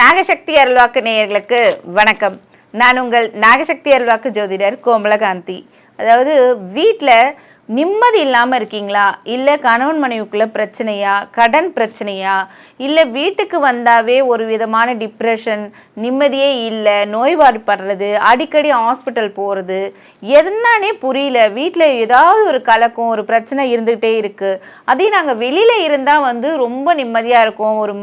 நாகசக்தி அருள்வாக்கு நேயர்களுக்கு வணக்கம். நான் உங்கள் நாகசக்தி அருள்வாக்கு ஜோதிடர் கோமலகாந்தி. அதாவது வீட்டில் நிம்மதி இல்லாமல் இருக்கீங்களா? இல்லை கணவன் மனைவிக்குள்ளே பிரச்சனையா? கடன் பிரச்சனையா? இல்லை வீட்டுக்கு வந்தாவே ஒரு விதமான டிப்ரெஷன் நிம்மதியே இல்லை நோய்வாடுபடுறது அடிக்கடி ஹாஸ்பிட்டல் போகிறது எதுனானே புரியல. வீட்டில் ஏதாவது ஒரு கலக்கம் ஒரு பிரச்சனை இருந்துகிட்டே இருக்குது அதே நாங்கள் வெளியில் இருந்தால் வந்து ரொம்ப நிம்மதியாக இருக்கும். ஒரு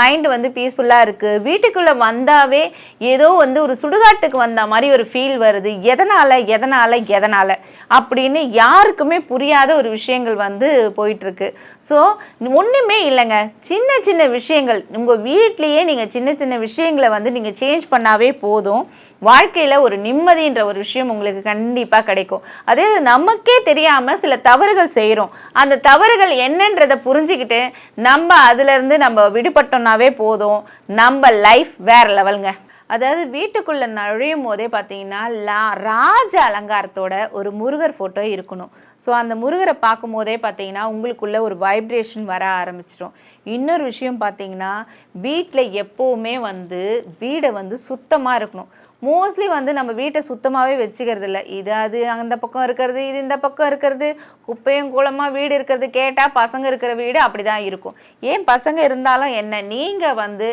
மைண்ட் வந்து பீஸ்ஃபுல்லாக இருக்குது வீட்டுக்குள்ளே வந்தாவே ஏதோ வந்து ஒரு சுடுகாட்டுக்கு வந்த மாதிரி ஒரு ஃபீல் வருது. எதனால் எதனால் எதனால்? அப்படின்னு யாருக்கு யாருக்குமே புரியாத ஒரு விஷயங்கள் வந்து போயிட்டுருக்கு. ஸோ ஒன்றுமே இல்லைங்க. சின்ன சின்ன விஷயங்கள் உங்கள் வீட்லேயே நீங்கள் சின்ன சின்ன விஷயங்களை வந்து நீங்கள் சேஞ்ச் பண்ணாவே போதும். வாழ்க்கையில் ஒரு நிம்மதின்ற ஒரு விஷயம் உங்களுக்கு கண்டிப்பாக கிடைக்கும். அதே நமக்கே தெரியாமல் சில தவறுகள் செய்கிறோம் அந்த தவறுகள் என்னன்றதை புரிஞ்சுக்கிட்டு நம்ம அதுலேருந்து நம்ம விடுபட்டோம்னாவே போதும். நம்ம லைஃப் வேற லெவலுங்க அதாவது வீட்டுக்குள்ளே நுழையும் போதே பார்த்தீங்கன்னா லா ராஜ அலங்காரத்தோட ஒரு முருகர் ஃபோட்டோ இருக்கணும். ஸோ அந்த முருகரை பார்க்கும் போதே பார்த்தீங்கன்னா உங்களுக்குள்ளே ஒரு வைப்ரேஷன் வர ஆரம்பிச்சிடும் இன்னொரு விஷயம் பார்த்தீங்கன்னா வீட்டில் எப்போவுமே வந்து வீடை வந்து சுத்தமாக இருக்கணும். மோஸ்ட்லி வந்து நம்ம வீட்டை சுத்தமாகவே வச்சுக்கிறது இல்லை இது அது அந்த பக்கம் இருக்கிறது இது இந்த பக்கம் இருக்கிறது. குப்பையும் கூலமாக வீடு இருக்கிறது கேட்டால் பசங்க இருக்கிற வீடு அப்படி தான் இருக்கும். ஏன் பசங்க இருந்தாலும் என்ன? நீங்கள் வந்து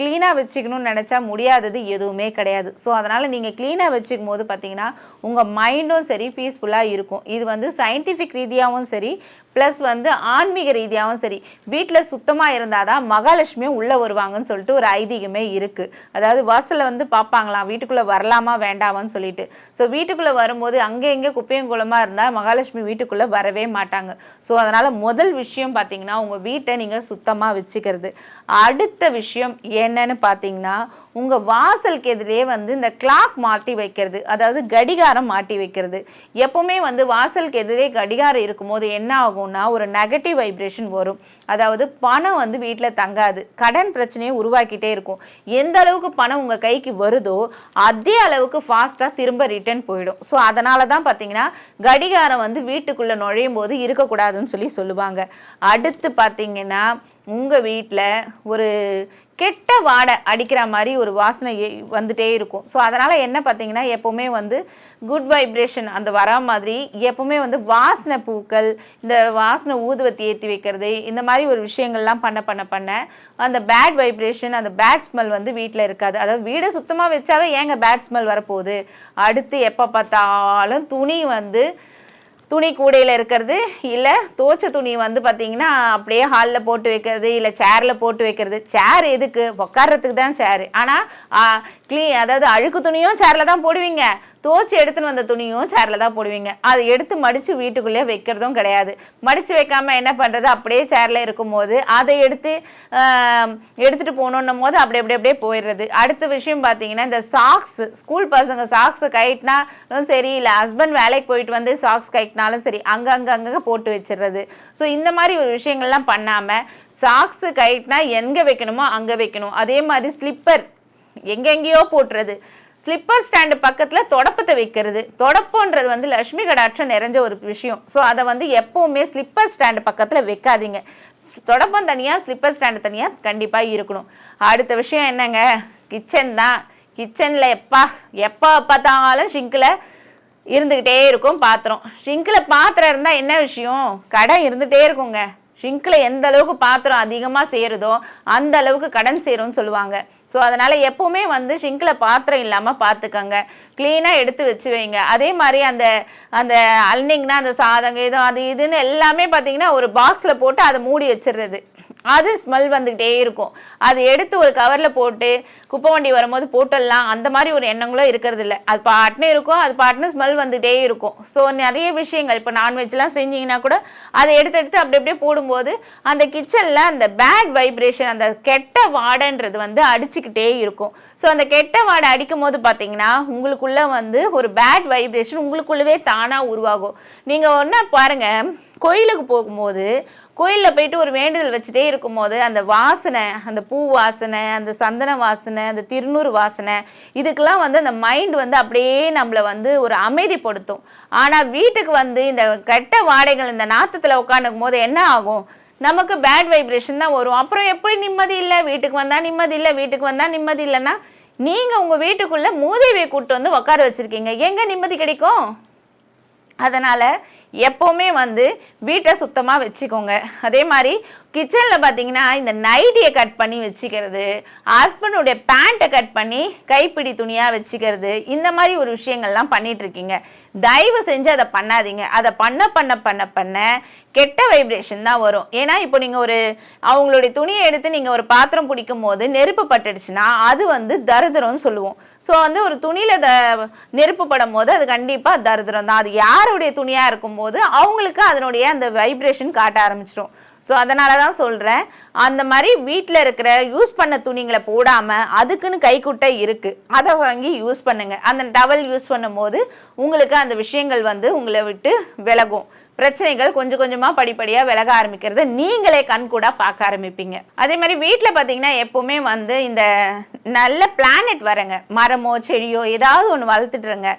க்ளீனாக வச்சுக்கணும்னு நினச்சா முடியாதது எதுவுமே கிடையாது. ஸோ அதனால் நீங்கள் க்ளீனாக வச்சுக்கும் போது பார்த்தீங்கன்னா உங்கள் மைண்டும் சரி பீஸ்ஃபுல்லாக இருக்கும். இது வந்து சயின்டிஃபிக் ரீதியாகவும் சரி ப்ளஸ் வந்து ஆன்மீக ரீதியாகவும் சரி வீட்டில் சுத்தமாக இருந்தால் தான் மகாலட்சுமியும் உள்ளே வருவாங்கன்னு சொல்லிட்டு ஒரு ஐதீகமே இருக்குது அதாவது வாசலில் வந்து பார்ப்பாங்களாம் வீட்டுக்குள்ளே வரலாமா வேண்டாமான்னு சொல்லிட்டு. ஸோ வீட்டுக்குள்ளே வரும்போது அங்கே இங்கே குப்பையும் குளமாக இருந்தால் மகாலட்சுமி வீட்டுக்குள்ளே வரவே மாட்டாங்க. ஸோ அதனால் முதல் விஷயம் பார்த்தீங்கன்னா உங்கள் வீட்டை நீங்கள் சுத்தமாக வச்சுக்கிறது. அடுத்த விஷயம் என்னன்னு பார்த்தீங்கன்னா உங்கள் வாசலுக்கு எதிரே வந்து இந்த கிளாக் மாட்டி வைக்கிறது. அதாவது கடிகாரம் மாட்டி வைக்கிறது. எப்பவுமே வந்து வாசலுக்கு எதிரே கடிகாரம் இருக்கும்போது என்ன ஆகும் ஆகும்னா ஒரு நெகட்டிவ் வைப்ரேஷன் வரும். அதாவது பணம் வந்து வீட்டில் தங்காது. கடன் பிரச்சனையை உருவாக்கிட்டே இருக்கும். எந்த அளவுக்கு பணம் உங்கள் கைக்கு வருதோ அதே அளவுக்கு ஃபாஸ்ட்டாக திரும்ப ரிட்டர்ன் போயிடும். ஸோ அதனால தான் பார்த்தீங்கன்னா கடிகாரம் வந்து வீட்டுக்குள்ளே நுழையும் போது இருக்கக்கூடாதுன்னு சொல்லி சொல்லுவாங்க. அடுத்து பார்த்தீங்கன்னா உங்கள் வீட்டில் ஒரு கெட்ட வாடை அடிக்கிற மாதிரி ஒரு வாசனை வந்துட்டே இருக்கும். ஸோ அதனால் என்ன பார்த்தீங்கன்னா எப்போவுமே வந்து குட் வைப்ரேஷன் அந்த வர மாதிரி எப்போவுமே வந்து வாசனை பூக்கள் இந்த வாசனை ஊதுவத்தி ஏற்றி வைக்கிறது இந்த மாதிரி ஒரு விஷயங்கள்லாம் பண்ண பண்ண பண்ண அந்த பேட் வைப்ரேஷன் அந்த பேட் ஸ்மெல் வந்து வீட்டில் இருக்காது. அதாவது வீடை சுத்தமாக வச்சாவே ஏங்க பேட் ஸ்மெல் வரப்போகுது? அடுத்து எப்போ பார்த்தாலும் துணி வந்து துணி கூடையில் இருக்கிறது இல்லை தோச்ச துணி வந்து பார்த்தீங்கன்னா அப்படியே ஹாலில் போட்டு வைக்கிறது இல்லை சேரில் போட்டு வைக்கிறது. சேர் எதுக்கு? உக்காடுறதுக்கு தான் சேரு ஆனால் கிளீன் அதாவது அழுக்கு துணியும் சேரில் தான் போடுவீங்க. தோச்சி எடுத்துன்னு வந்த துணியும் சேரில் தான் போடுவீங்க. அதை எடுத்து மடித்து வீட்டுக்குள்ளேயே வைக்கிறதும் கிடையாது. மடித்து வைக்காமல் என்ன பண்ணுறது அப்படியே சேரில் இருக்கும்போது அதை எடுத்து எடுத்துகிட்டு போகணுன்னும் போது அப்படி அப்படி அப்படியே போயிடுறது. அடுத்த விஷயம் பார்த்தீங்கன்னா இந்த சாக்ஸ் ஸ்கூல் பசங்க சாக்ஸ் கைட்டினாலும் சரி இல்லை ஹஸ்பண்ட் வேலைக்கு போயிட்டு வந்து சாக்ஸ் கைட்டினாலும் சரி அங்கே அங்கே அங்கே போட்டு வச்சிடுறது. ஸோ இந்த மாதிரி ஒரு விஷயங்கள்லாம் பண்ணாமல் சாக்ஸு கைட்னா எங்கே வைக்கணுமோ அங்கே வைக்கணும். அதே மாதிரி ஸ்லிப்பர் எங்கெங்கேயோ போட்டுறது. ஸ்லிப்பர் ஸ்டாண்டு பக்கத்தில் தொடப்பத்தை வைக்கிறது. தொடப்பன்றது வந்து லட்சுமி கடாட்சம் நிறைஞ்ச ஒரு விஷயம். ஸோ அதை வந்து எப்போவுமே ஸ்லிப்பர் ஸ்டாண்டு பக்கத்தில் வைக்காதீங்க. தொடப்பம் தனியாக ஸ்லிப்பர் ஸ்டாண்டு தனியாக கண்டிப்பாக இருக்கணும். அடுத்த விஷயம் என்னங்க? கிச்சன் தான். கிச்சனில் எப்பா எப்போ பார்த்தாலும் ஷிங்கில் இருந்துக்கிட்டே இருக்கும் பாத்திரம். ஷிங்கில் பாத்திரம் இருந்தால் என்ன விஷயம்? கடன் இருந்துகிட்டே இருக்குங்க. ஷிங்கில் எந்த அளவுக்கு பாத்திரம் அதிகமாக சேருதோ அந்த அளவுக்கு கடன் சேரும்னு சொல்லுவாங்க. ஸோ அதனால் எப்போவுமே வந்து ஷிங்கில் பாத்திரம் இல்லாமல் பார்த்துக்கோங்க க்ளீனாக எடுத்து வச்சு வைங்க. அதே மாதிரி அந்த அந்த அல்னிங்னா அந்த சாதம் இது அது இதுன்னு எல்லாமே பார்த்தீங்கன்னா ஒரு பாக்ஸில் போட்டு அதை மூடி வச்சிடுறது அது ஸ்மெல் வந்துக்கிட்டே இருக்கும். அது எடுத்து ஒரு கவரில் போட்டு குப்பை வண்டி வரும்போது போட்டுடலாம் அந்த மாதிரி ஒரு எண்ணங்களும் இருக்கிறது இல்லை. அது பாட்டுன்னு இருக்கும் அது பாட்டுன்னு ஸ்மெல் வந்துகிட்டே இருக்கும். ஸோ நிறைய விஷயங்கள் இப்போ நான்வெஜ்லாம் செஞ்சீங்கன்னா கூட அதை எடுத்து எடுத்து அப்படி அப்படியே போடும்போது அந்த கிச்சனில் அந்த பேட் வைப்ரேஷன் அந்த கெட்ட வாடைன்றது வந்து அடிச்சுக்கிட்டே இருக்கும். ஸோ அந்த கெட்ட வாடை அடிக்கும் போது பார்த்தீங்கன்னா உங்களுக்குள்ளே வந்து ஒரு பேட் வைப்ரேஷன் உங்களுக்குள்ளவே தானாக உருவாகும். நீங்கள் ஒன்றா பாருங்கள் கோயிலுக்கு போகும்போது கோயிலில் போயிட்டு ஒரு வேண்டுதல் வச்சுட்டே இருக்கும்போது அந்த வாசனை அந்த பூ வாசனை அந்த சந்தன வாசனை அந்த திருநூறு வாசனை இதுக்கெல்லாம் வந்து அந்த மைண்ட் வந்து அப்படியே நம்மளை வந்து ஒரு அமைதிப்படுத்தும். ஆனால் வீட்டுக்கு வந்து இந்த கெட்ட வாடைகள் இந்த நாத்தத்தில் உட்காந்துக்கும் போது என்ன ஆகும்? நமக்கு பேட் வைப்ரேஷன் தான் வரும். அப்புறம் எப்படி நிம்மதி இல்லை? வீட்டுக்கு வந்தால் நிம்மதி இல்லை? வீட்டுக்கு வந்தால் நிம்மதி இல்லைன்னா நீங்கள் உங்கள் வீட்டுக்குள்ளே மூதேவியை கூப்பிட்டு வந்து உட்கார வச்சுருக்கீங்க. எங்கே நிம்மதி கிடைக்கும்? அதனால் எப்போவுமே வந்து வீட்டை சுத்தமாக வச்சுக்கோங்க. அதே மாதிரி கிச்சனில் பார்த்தீங்கன்னா இந்த நைட்டியை கட் பண்ணி வச்சுக்கிறது ஹஸ்பண்டுடைய பேண்ட்டை கட் பண்ணி கைப்பிடி துணியாக வச்சுக்கிறது இந்த மாதிரி ஒரு விஷயங்கள்லாம் பண்ணிகிட்ருக்கீங்க தயவு செஞ்சு அதை பண்ணாதீங்க. அதை பண்ண பண்ண பண்ண பண்ண கெட்ட வைப்ரேஷன் தான் வரும். ஏன்னா இப்போ நீங்கள் ஒரு அவங்களுடைய துணியை எடுத்து நீங்கள் ஒரு பாத்திரம் பிடிக்கும் போது நெருப்பு பட்டுடுச்சுன்னா அது வந்து தருதரம்னு சொல்லுவோம். ஸோ வந்து ஒரு துணியில் த நெருப்பு படும் போது அது கண்டிப்பாக தருதரம் தான் அது யாருடைய துணியாக இருக்கும்போது அவங்களுக்கு அதனுடைய அந்த வைப்ரேஷன் காட்ட ஆரம்பிச்சிடும். ஸோ அதனால தான் சொல்கிறேன் அந்த மாதிரி வீட்டில் இருக்கிற யூஸ் பண்ண துணிங்களை போடாமல் அதுக்குன்னு கைக்குட்டை இருக்குது அதை வாங்கி யூஸ் பண்ணுங்கள் அந்த டவல் யூஸ் பண்ணும்போது உங்களுக்கு அந்த விஷயங்கள் வந்து உங்களை விட்டு விலகும். பிரச்சனைகள் கொஞ்சம் கொஞ்சமாக படிப்படியாக விலக ஆரம்பிக்கிறத. நீங்களே கண் கூட பார்க்க ஆரம்பிப்பீங்க. அதே மாதிரி வீட்டில் பார்த்தீங்கன்னா எப்போவுமே வந்து இந்த நல்ல பிளானட் வரங்க. மரமோ செடியோ ஏதாவது ஒன்று வளர்த்துட்டுருங்க.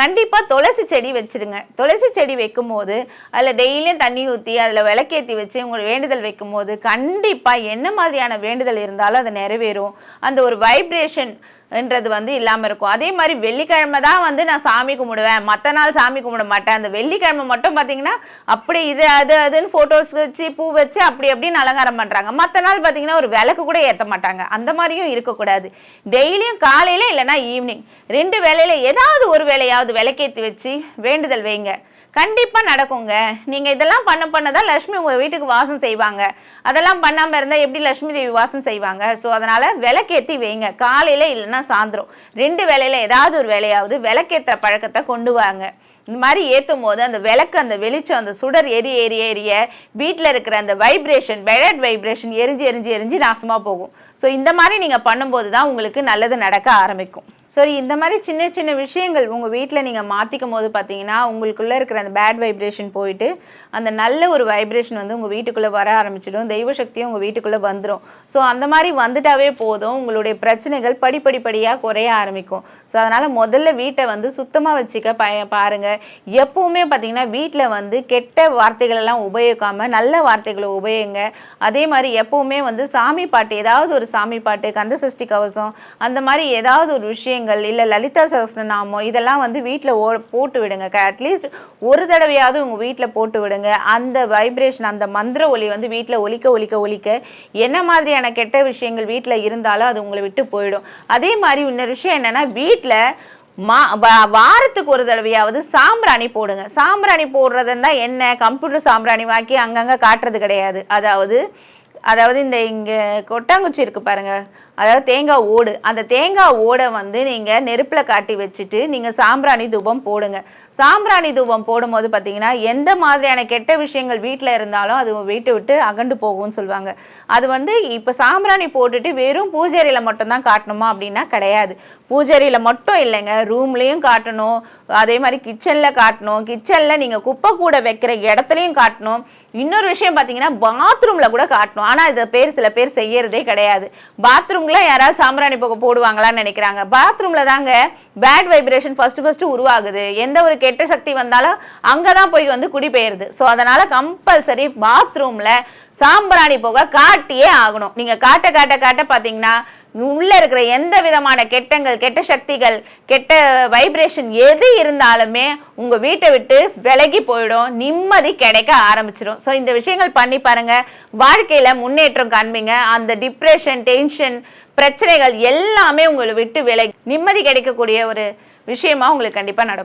கண்டிப்பாக துளசி செடி வச்சுருங்க. துளசி செடி வைக்கும் போது அதில் டெய்லியும் தண்ணி ஊற்றி அதில் விளக்கேற்றி வச்சு உங்களுக்கு வேண்டுதல் வைக்கும் போது கண்டிப்பாக என்ன மாதிரியான வேண்டுதல் இருந்தாலும் அது நிறைவேறும். அந்த ஒரு வைப்ரேஷன் ன்றது வந்து இல்லாமல் இருக்கும். அதே மாதிரி வெள்ளிக்கிழமை தான் வந்து நான் சாமி கும்பிடுவேன். மற்ற நாள் சாமி கும்பிட மாட்டேன். அந்த வெள்ளிக்கிழமை மட்டும் பார்த்தீங்கன்னா அப்படி இது அது அதுன்னு ஃபோட்டோஸ் வச்சு பூ வச்சு அப்படி அப்படின்னு அலங்காரம் பண்ணுறாங்க மற்ற நாள் பார்த்தீங்கன்னா ஒரு விளக்கு கூட ஏற்ற மாட்டாங்க. அந்த மாதிரியும் இருக்கக்கூடாது. டெய்லியும் காலையில் இல்லைன்னா ஈவினிங் ரெண்டு வேலையில் ஏதாவது ஒரு வேலையாவது விளக்கேற்றி வச்சு வேண்டுதல் வைங்க. கண்டிப்பாக நடக்குங்க. நீங்கள் இதெல்லாம் பண்ண பண்ண தான் லக்ஷ்மி உங்கள் வீட்டுக்கு வாசம் செய்வாங்க. அதெல்லாம் பண்ணாமல் இருந்தால் எப்படி லக்ஷ்மி தேவி வாசம் செய்வாங்க? ஸோ அதனால் விளக்கேற்றி வைங்க. காலையில் இல்லைன்னா சாயந்தரம். ரெண்டு வேலையில் ஏதாவது ஒரு வேலையாவது விளக்கேற்ற பழக்கத்தை கொண்டு வாங்க. இந்த மாதிரி ஏற்றும் போது அந்த விளக்கு அந்த வெளிச்சம் அந்த சுடர் எரி ஏறி எரிய வீட்டில் இருக்கிற அந்த வைப்ரேஷன் பெலட் வைப்ரேஷன் எரிஞ்சு எரிஞ்சு எரிஞ்சு நாசமாக போகும். ஸோ இந்த மாதிரி நீங்கள் பண்ணும்போது தான் உங்களுக்கு நல்லது நடக்க ஆரம்பிக்கும். சரி இந்த மாதிரி சின்ன சின்ன விஷயங்கள் உங்கள் வீட்டில் நீங்கள் மாற்றிக்கும் போது பார்த்தீங்கன்னா உங்களுக்குள்ளே இருக்கிற அந்த பேட் வைப்ரேஷன் போயிட்டு அந்த நல்ல ஒரு வைப்ரேஷன் வந்து உங்கள் வீட்டுக்குள்ளே வர ஆரம்பிச்சிடும். தெய்வ சக்தியும் உங்கள் வீட்டுக்குள்ளே வந்துடும் ஸோ அந்த மாதிரி வந்துட்டாவே போதும். உங்களுடைய பிரச்சனைகள் படிப்படிப்படியாக குறைய ஆரம்பிக்கும். ஸோ அதனால் முதல்ல வீட்டை வந்து சுத்தமாக வச்சுக்க பய பாருங்கள் எப்போவுமே பார்த்தீங்கன்னா வீட்டில் வந்து கெட்ட வார்த்தைகளெல்லாம் உபயோகிக்காமல் நல்ல வார்த்தைகளை உபயோகிங்க. அதே மாதிரி எப்போவுமே வந்து சாமி பாட்டு ஏதாவது ஒரு சாமி பாட்டு கந்த சஷ்டி கவசம் அந்த மாதிரி ஏதாவது ஒரு விஷயங்கள் இல்லை லலிதா சகஸ்ரநாமம் இதெல்லாம் வந்து வீட்டில் ஓ போட்டு விடுங்க. அட்லீஸ்ட் ஒரு தடவையாவது உங்கள் வீட்டில் போட்டு விடுங்க. அந்த வைப்ரேஷன் அந்த மந்திர ஒலி வந்து வீட்டில் ஒலிக்க ஒலிக்க ஒலிக்க என்ன மாதிரியான கெட்ட விஷயங்கள் வீட்டில் இருந்தாலும் அது உங்களை விட்டு போயிடும். அதே மாதிரி இன்னொரு விஷயம் என்னென்னா வீட்டில் மா வாரத்துக்கு ஒரு தடவையாவது சாம்பிராணி போடுங்க. சாம்பிராணி போடுறதுன்னா என்ன? கம்ப்யூட்டர் சாம்பிராணி வாக்கி அங்கங்கே காட்டுறது கிடையாது. அதாவது அதாவது இந்த இங்கே கொட்டாங்குச்சி இருக்குது பாருங்கள் அதாவது தேங்காய் ஓடு. அந்த தேங்காய் ஓடை வந்து நீங்கள் நெருப்பில் காட்டி வச்சுட்டு நீங்கள் சாம்பிராணி தூபம் போடுங்க. சாம்பிராணி தூபம் போடும்போது பார்த்தீங்கன்னா எந்த மாதிரியான கெட்ட விஷயங்கள் வீட்டில் இருந்தாலும் அது வீட்டை விட்டு அகண்டு போகும்னு சொல்லுவாங்க. அது வந்து இப்போ சாம்பிராணி போட்டுட்டு வெறும் பூஜைறையில் மட்டும்தான் காட்டணுமா அப்படின்னா கிடையாது. பூஜைறையில் மட்டும் இல்லைங்க. ரூம்லேயும் காட்டணும். அதே மாதிரி கிச்சனில் காட்டணும். கிச்சனில் நீங்கள் குப்பை கூட வைக்கிற இடத்துலையும் காட்டணும். இன்னொரு விஷயம் பார்த்தீங்கன்னா பாத்ரூமில் கூட காட்டணும். ஆனால் இதை பேர் சில பேர் செய்யறதே கிடையாது. பாத்ரூம் பாத்ரூம்ல யாராவது சாம்பிராணி போக போடுவாங்களான்னு நினைக்கிறாங்க. பாத்ரூம்ல தாங்க பேட் வைப்ரேஷன் ஃபர்ஸ்ட் ஃபர்ஸ்ட் உருவாகுது. எந்த ஒரு கெட்ட சக்தி வந்தாலும் அங்கே தான் போய் வந்து குடிபெயருது ஸோ அதனால கம்பல்சரி பாத்ரூம்ல சாம்பிராணி புகை காட்டியே ஆகணும். நீங்க காட்ட காட்ட காட்ட பார்த்தீங்கன்னா உள்ளே இருக்கிற எந்த விதமான கெட்டங்கள் கெட்ட சக்திகள் கெட்ட வைப்ரேஷன் எது இருந்தாலுமே உங்கள் வீட்டை விட்டு விலகி போயிடும் நிம்மதி கிடைக்க ஆரம்பிச்சிடும் ஸோ இந்த விஷயங்கள் பண்ணி பாருங்கள் வாழ்க்கையில் முன்னேற்றம் காண்பீங்க. அந்த டிப்ரெஷன் டென்ஷன் பிரச்சனைகள் எல்லாமே உங்களை விட்டு விலகி நிம்மதி கிடைக்கக்கூடிய ஒரு விஷயமா உங்களுக்கு கண்டிப்பாக நடக்கும்.